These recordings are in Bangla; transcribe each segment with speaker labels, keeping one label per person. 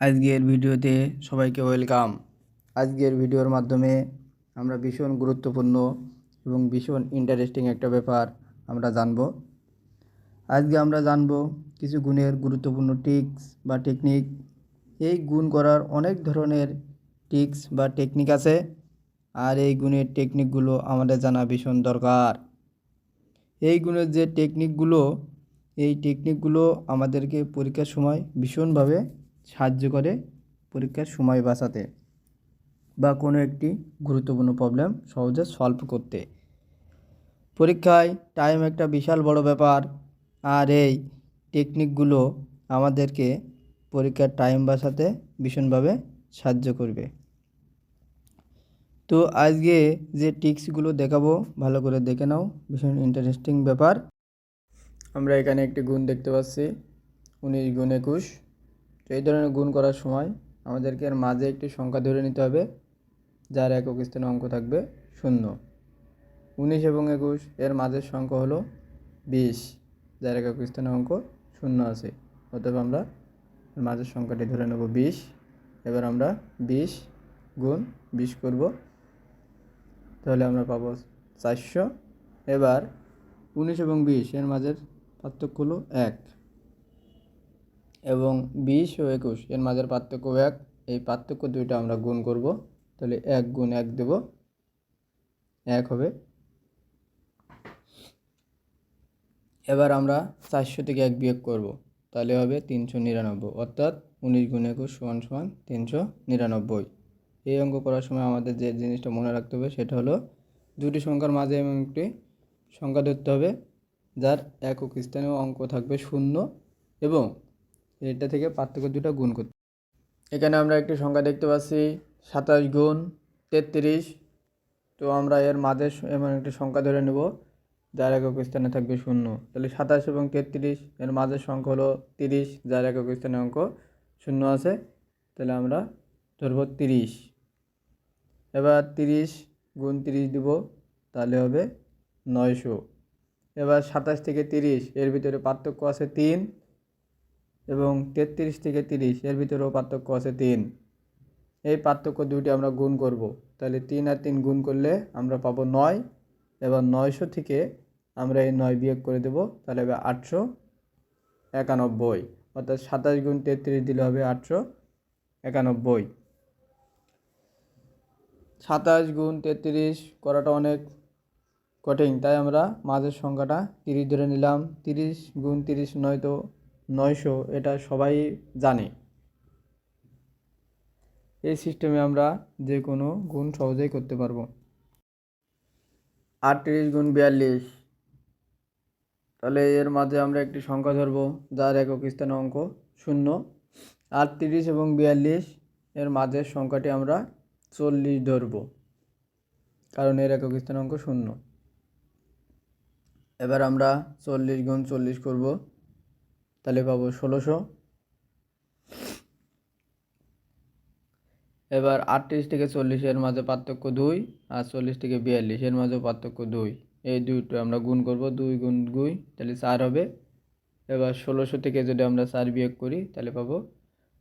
Speaker 1: আজকের ভিডিওতে সবাইকে ওয়েলকাম। আজকের ভিডিওর মাধ্যমে আমরা ভীষণ গুরুত্বপূর্ণ এবং ভীষণ ইন্টারেস্টিং একটা ব্যাপার আমরা জানব। আজকে আমরা জানব কিছু গুণের গুরুত্বপূর্ণ টিক্স বা টেকনিক এই গুণ করার অনেক ধরনের টিক্স বা টেকনিক আছে আর এই গুণের টেকনিকগুলো আমাদের জানা ভীষণ দরকার। এই গুণের যে টেকনিকগুলো এই টেকনিকগুলো আমাদেরকে পরীক্ষার সময় ভীষণভাবে সাহায্য করে পরীক্ষার সময় বাঁচাতে বা কোনো একটি গুরুত্বপূর্ণ প্রবলেম সহজে সলভ করতে। পরীক্ষায় টাইম একটা বিশাল বড় ব্যাপার, আর এই টেকনিকগুলো আমাদেরকে পরীক্ষার টাইম বাঁচাতে ভীষণভাবে সাহায্য করবে। তো আজকে যে টিক্সগুলো দেখাবো, ভালো করে দেখে নাও, ভীষণ ইন্টারেস্টিং ব্যাপার। আমরা এখানে একটি গুণ দেখতে পাচ্ছি, উনিশ গুণ একুশ। তো এই ধরনের গুণ করার সময় আমাদেরকে এর মাঝে একটি সংখ্যা ধরে নিতে হবে, যার একক স্থানে অঙ্ক থাকবে শূন্য। উনিশ এবং একুশ এর মাঝের সংখ্যা হলো বিশ, যার একক স্থানে অঙ্ক শূন্য আছে। অতএব আমরা মাঝের সংখ্যাটি ধরে নেব বিশ। এবার আমরা বিশ গুণ বিশ করব, তাহলে আমরা পাবো চারশো। এবার উনিশ এবং বিশ এর মাঝের পার্থক্য হলো এক। এবং বিশ ও একুশ। এর মাঝের পার্থক্য এক, এই পার্থক্য দুইটা আমরা গুণ করব। তাহলে এক গুণ এক দেব, এক হবে। এবার আমরা চারশো থেকে এক বিয়োগ করব, তাহলে হবে তিনশো নিরানব্বই, অর্থাৎ উনিশ গুণ একুশ সমান সমান তিনশো নিরানব্বই। এই অঙ্ক করার সময় আমাদের যে জিনিসটা মনে রাখতে হবে, সেটা হলো দুটি সংখ্যার মাঝে এমন একটি সংখ্যা ধরতে হবে, যার একক স্থানীয় অঙ্ক থাকবে শূন্য এবং এটা থেকে পার্থক্য দুটো গুণ করতে এখানে আমরা একটি সংখ্যা দেখতে পাচ্ছি, সাতাশ গুণ তেত্রিশ। তো আমরা এর মাঝে এমন একটি সংখ্যা ধরে নেব, যার একক স্থানে থাকবে শূন্য। তাহলে সাতাশ এবং তেত্রিশ, এর মাঝের সংখ্যা হলো তিরিশ, যার একক স্থানে অঙ্ক শূন্য আছে। তাহলে আমরা ধরব তিরিশ। এবার তিরিশ গুণ তিরিশ দিব, তাহলে হবে নয়শো। এবার সাতাশ থেকে তিরিশ, এর ভিতরে পার্থক্য আছে তিন। এবং তেত্রিশ থেকে তিরিশ, এর ভিতরেও পার্থক্য আছে তিন। এই পার্থক্য দুটি আমরা গুণ করব। তাহলে তিন আর তিন গুণ করলে আমরা পাবো নয়। এবার নয়শো থেকে আমরা এই নয় বিয়োগ করে দেব। তাহলে হবে আটশো একানব্বই। অর্থাৎ সাতাশ গুণ তেত্রিশ দিলে হবে আটশো একানব্বই। সাতাশ গুণ তেত্রিশ করাটা অনেক কঠিন। তাই আমরা মাঝের সংখ্যাটা তিরিশ ধরে নিলাম। তিরিশ গুণ তিরিশ নয়তো নয়শো, এটা সবাই জানে। এই সিস্টেমে আমরা যে কোনো গুণ সহজেই করতে পারব। আটত্রিশ গুণ বিয়াল্লিশ। তাহলে এর মাঝে আমরা একটি সংখ্যা ধরবো, যার একক স্থানে অঙ্ক শূন্য। আটত্রিশ এবং বিয়াল্লিশ, এর মাঝের সংখ্যাটি আমরা চল্লিশ ধরব, কারণ এর একক স্থানে অঙ্ক শূন্য। এবার আমরা চল্লিশ গুণ চল্লিশ করব। তাহলে পাবো ষোলোশো। এবার আটত্রিশ থেকে চল্লিশের মাঝে পার্থক্য দুই আর চল্লিশ থেকে বিয়াল্লিশ এর মাঝেও পার্থক্য দুই। এই দুইটা আমরা গুণ করব, দুই গুণ দুই, তাহলে চার হবে। এবার ষোলোশো থেকে যদি আমরা চার বিয়োগ করি, তাহলে পাবো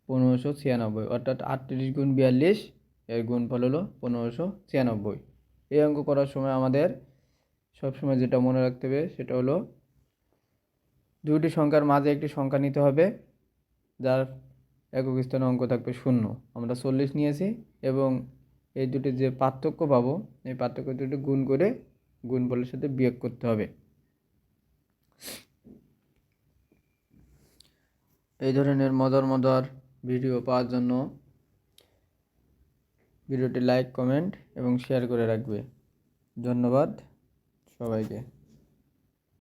Speaker 1: পনেরোশো ছিয়ানব্বই। অর্থাৎ আটত্রিশ গুণ বিয়াল্লিশ, এর গুণফল হলো পনেরোশো ছিয়ানব্বই। এই অঙ্ক করার সময় আমাদের সবসময় যেটা মনে রাখতে হবে, সেটা হলো দুটি সংখ্যার মাঝে একটি সংখ্যা নিতে হবে, যার একক স্থানে অঙ্ক থাকবে শূন্য। আমরা চল্লিশ নিয়েছি এবং এই দুটি যে পার্থক্য পাবো, এই পার্থক্য দুটি গুণ করে গুণফলের সাথে বিয়োগ করতে হবে। এই ধরনের মজার মজার ভিডিও পাওয়ার জন্য ভিডিওটি লাইক, কমেন্ট এবং শেয়ার করে রাখবে। ধন্যবাদ সবাইকে।